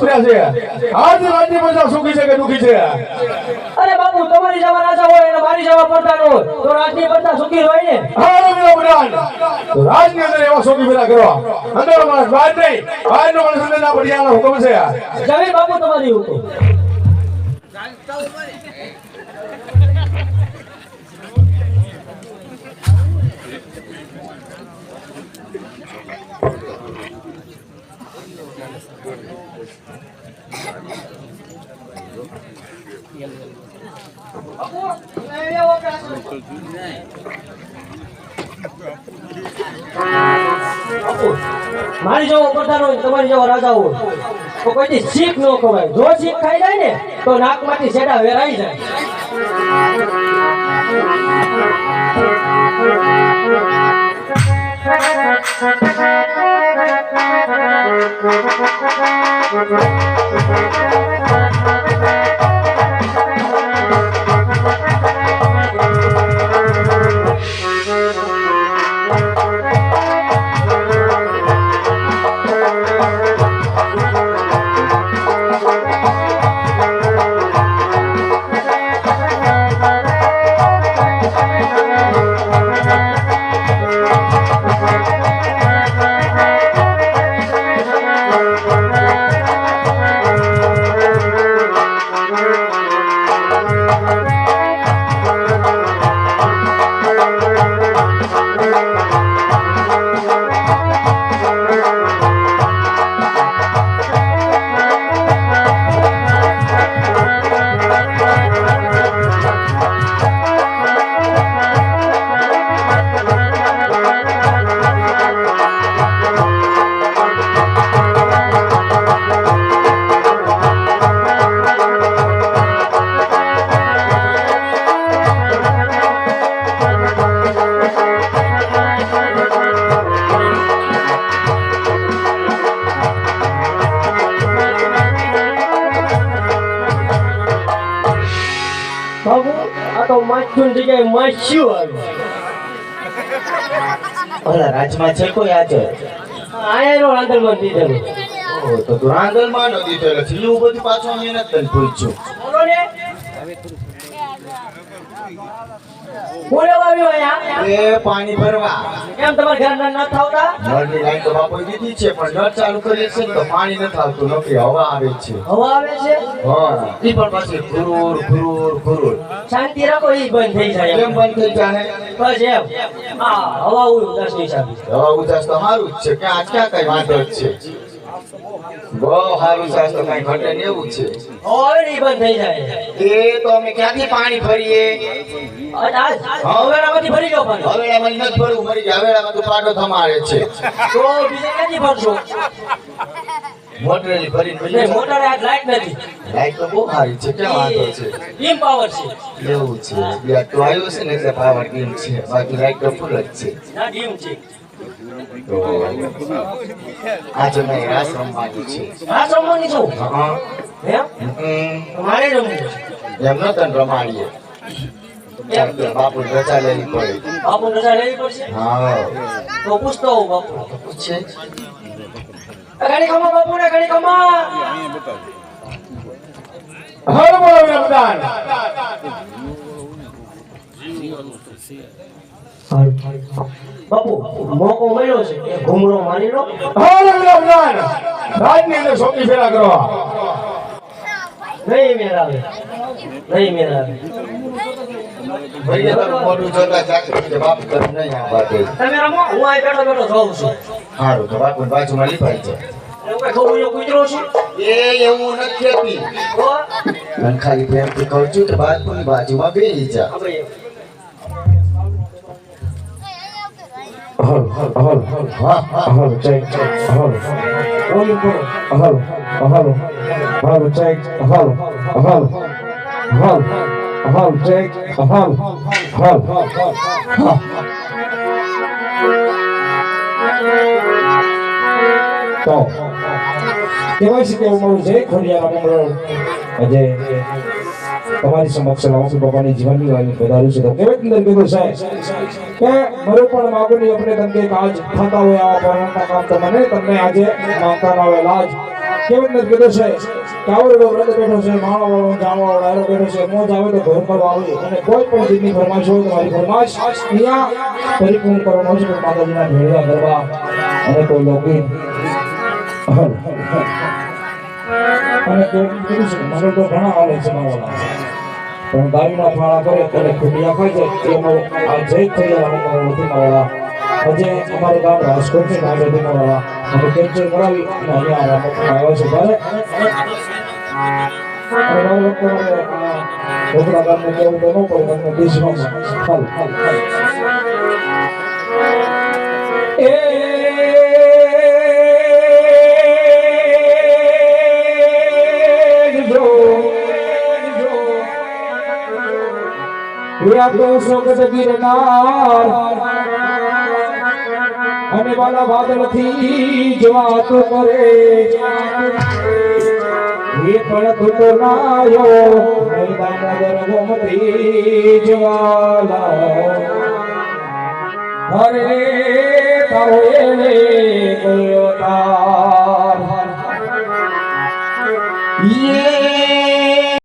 કામ છે. આજ રાજ્ય પ્રજા સુખી છે કે દુખી છે? અરે બાપુ તમારી જવા રાજા હોય અને મારી જવા પડતા હોય તો રાજની પડતા સુખી હોય ને? રાજની અંદર એવા સુખી પેલા કરવા. અંદર માણસ બહાર નહીં બહારનો માણસ અંદર ના પડી આનો હુકમ છે. બાપુ તમારી હુકમ મારી જેવો પ્રધાન હોય તમારી જેવો રાજા હોય તો કોઈથી શીખ ન ખવાય જો શીખ ખાઈ જાય ને તો નાકમાંથી સેડા વેરાઈ જાય બાબુ આ તો જગ્યાએ માછ્યું આવ્યું ઓલા રાજમાં છે કોઈ આજે? આયરો રાંધણમાં દીધેલું. તો તું રાંધણમાં નો દીધેલો છેલ્લું બધું પાછો અમે નથી તને પૂછ્યું બોલો ને બોલે આવ્યો અહીંયા એ પાણી ભરવા. કેમ તમારા ઘરના ના થાવતા? નળની લાઈન તો બાપોએ દીધી છે પણ નળ ચાલુ કરીએ છે તો પાણી નથી આવતું નકરી હવા આવે છે. હવા આવે છે? હા. ઈ પણ પાછી ઘુરુર ઘુરુર ઘુરુર શાંતિ રાખો એ બંધ થઈ જાય. કેમ બંધ થઈ જાય બસ એમ. હા હવા ઉડ દસ હિસાબે હવા ઉજાસ તો સારું જ છે કે આજ ક્યાં કઈ વાંધો જ છે? બહુ સારું શાસ્ત્ર કઈ ઘટે ને એવું છે. ઈ બંધ થઈ જાય. એ તો અમે ક્યાંથી પાણી ભરીએ? હવેડામાંથી ભરી જાઓ પાણી. હવેડામાં નથી ભરવું મરી ગયા હવેડામાં તો પાડો થમાડે છે. તો બીજે ક્યાંથી ભરશો? મોટરેલી ભરીને ભરી મોટરે આજ લાઈટ નથી. લાઈટ તો બહુ સારી છે કેમ વાંધો છે? ડીમ પાવર છે. એવું છે. યાર તો આવ્યો છે ને એટલે પાવર ટીમ છે. બાકી લાઈટ તો ફૂલ જ છે. ના ડીમ છે. તો આજે મેં રાસ રમવાનું છે. છું? હા. મારે રમવું છે. એમ ન તને રમાડીએ. બાપુ રજા લેવી પડે. બાપુ રજા લેવી પડશે? હા. તો પૂછતો બાપુ. પૂછે. ઘડી કમા બાપુ ને ઘડી કમા હર બોલો વિરામદાન બાપુ મોકો મળ્યો છે. એ ઘૂમરો મારી લો. રાજની અંદર સુખી ફેરા કરવા નહીં મેળ આવે. નહીં મેળ આવે. તમે રમો હું આ બેઠો બેઠો જોઉં છું. સારું તો બાપુ બાજુમાં લીપાઈ કૂતરો છું? ખાલી પ્રેમથી કહું કે બાજુની બાજુમાં બેસી જા. આપણે હલ હલ હલ હા હા હલ ચેક ચેક હલ ઓલું કરો હલ હલ હલ ચેક હલ હલ હલ હલ ચેક હલ હલ તો કહેવાય છે કે ઉમર છે ખોડિયાના મંગળ આજે તમારી સમક્ષ લાવું છું બાપાની જીવનની વાણી છું. તો કેવી અંદર કીધું, સાહેબ? કે મરો પણ માગો નહીં આપણે તમને કાજ થતા હોય આવા પરણતા કામ તમને તમને આજે માંગતા ના હોય. લાજ. કેવી અંદર કીધું છે કાવરડો વ્રત બેઠો છે માણો વાળો જાણો વાળો બેઠો છે, મોજ આવે તો ઘર પર આવે અને કોઈ પણ જીવની ફરમાશ હોય તમારી ફરમાશ અહીંયા પરિપૂર્ણ કરવાનો છે. માતાજીના ભેળવા ગરબા અને કોઈ લોકગીત અને કેવું કીધું છે. મને તો ઘણા આવે છે. મારા પણ ગાયના ફાળા કરે ત્યારે ખુડિયા ખાઈ જાય. એનો આ જય થઈ જાય અમે મારા નથી મળેલા આજે અમારું ગામ રાજકોટ છે નાગર નથી મારા અમે કેન્સલ કરાવી અને અહીંયા રામોમાં આવ્યા છે આ ઢોકળા ગામને કેવું તો ન પડે તમને હાલ. એ યા તો સોગટ ગિરનાર. અને વાલા વાદળથી જવાતો કરે. એ પણ તો નાયો નગર ગોમતી જવાલા હરે તારો એને